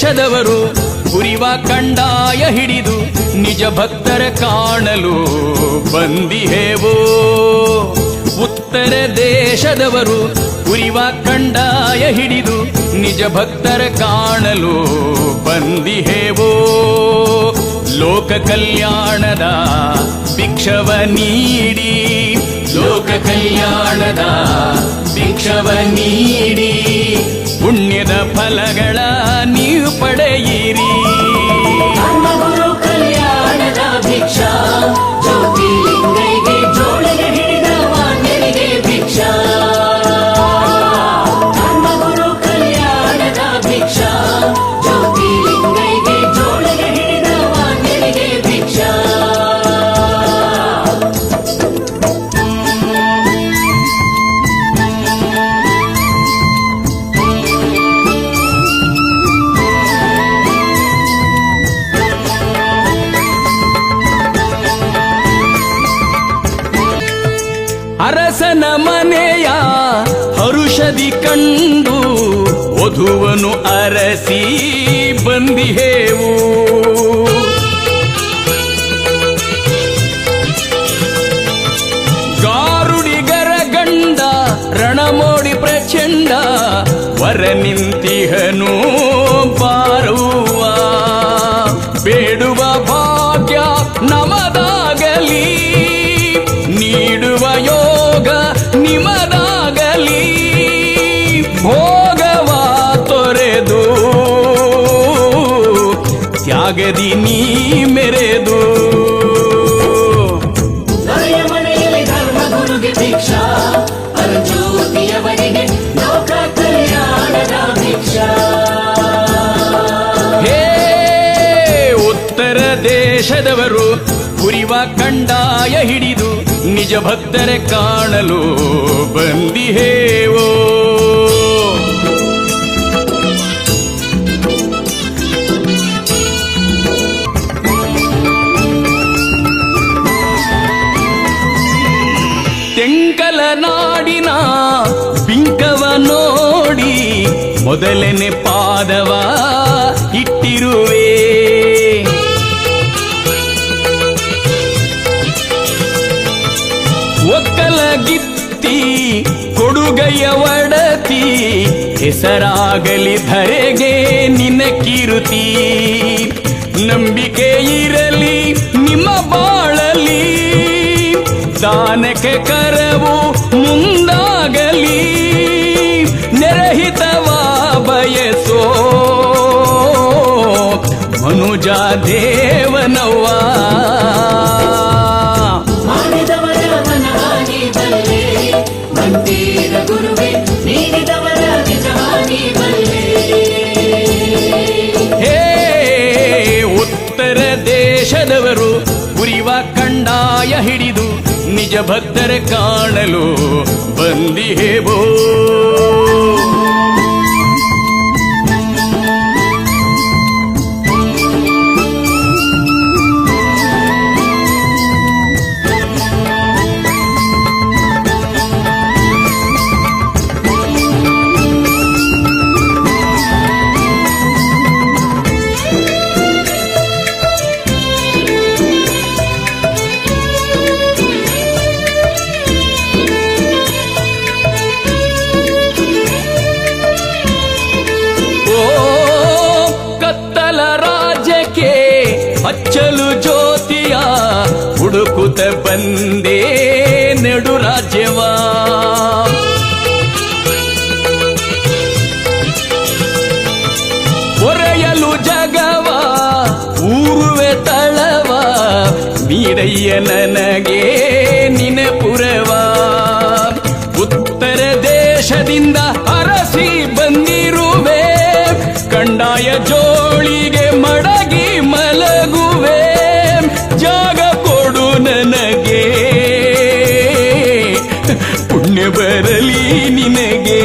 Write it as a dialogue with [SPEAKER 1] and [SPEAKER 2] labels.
[SPEAKER 1] ದೇಶದವರು ಉರಿವ ಕಂಡಾಯ ಹಿಡಿದು ನಿಜ ಭಕ್ತರ ಕಾಣಲು ಬಂದಿಹೇವೋ. ಉತ್ತರ ದೇಶದವರು ಉರಿವ ಕಂಡಾಯ ಹಿಡಿದು ನಿಜ ಭಕ್ತರ ಕಾಣಲು ಬಂದಿಹೇವೋ. ಲೋಕ ಕಲ್ಯಾಣದ ಭಿಕ್ಷವ ನೀಡಿ, ಲೋಕ ಕಲ್ಯಾಣದ ಭಿಕ್ಷವ ನೀಡಿ, ಪುಣ್ಯದ ಫಲಗಳ
[SPEAKER 2] ಭಿಕ್ಷಾ. ಜ್ಯೋತಿಲಿಂಗೈಗೆ ಜೋಳಿಗೆ ಹಿಡಿದ ಮಾನ್ಯರಿಗೆ ಭಿಕ್ಷಾ. ಧರ್ಮಗುರು ಕಲ್ಯಾಣದ ಭಿಕ್ಷಾ.
[SPEAKER 1] ಅರಸನ ಮನೆಯ ಹರುಷದಿ ಕಂಡು ವಧುವನು ಅರಸಿ ಬಂದಿಹೇವು ಗಾರುಡಿಗರ ಗಂಡ ರಣಮೋಡಿ ಪ್ರಚಂಡ ವರ ನಿಂತಿಹನು ಬಾರುವ.
[SPEAKER 2] ಲೋಕ ನೀ
[SPEAKER 1] ಹೇ ಉತ್ತರ ದೇಶದವರು ಕುರಿವ ಕಂಡಾಯ ಹಿಡಿದು ನಿಜ ಭಕ್ತರೆ ಕಾಣಲು ಬಂದಿಹೇವೋ. ಮೊದಲನೇ ಪಾದವ ಇಟ್ಟಿರುವೆ. ಒಕ್ಕಲಗಿತ್ತಿ ಕೊಡುಗೈಯ ಒಡತಿ, ಹೆಸರಾಗಲಿ ಧರೆಗೆ ನಿನ್ನ ಕಿರುತಿ. ನಂಬಿಕೆ ಇರಲಿ, ನಿಮ್ಮ ಬಾಳಲಿ, ದಾನಕ್ಕೆ ಕರವು ಮುಂದಾಗಲಿ. ಹೇ ಉತ್ತರ ದೇಶದವರು ಉರಿವ ಕಂಡಾಯ ಹಿಡಿದು ನಿಜ ಭಕ್ತರ ಕಾಣಲು ಬಂದಿಹೇವೋ ಬಂದೇ ನೆಡು ರಾಜ್ಯವಾ. ಒರೆಯಲು ಜಗವ, ಊರುವೆ ತಳವ ಮೀರಯ್ಯ ನನಗೆ ನಿನಪುರವ ಉತ್ತರ ದೇಶದಿಂದ ಅರಸಿ ಬಂದಿರುವೆ, ಕಂಡಾಯ ಜೋಳಿಗೆ ಬರಲಿ ನಿನಗೆ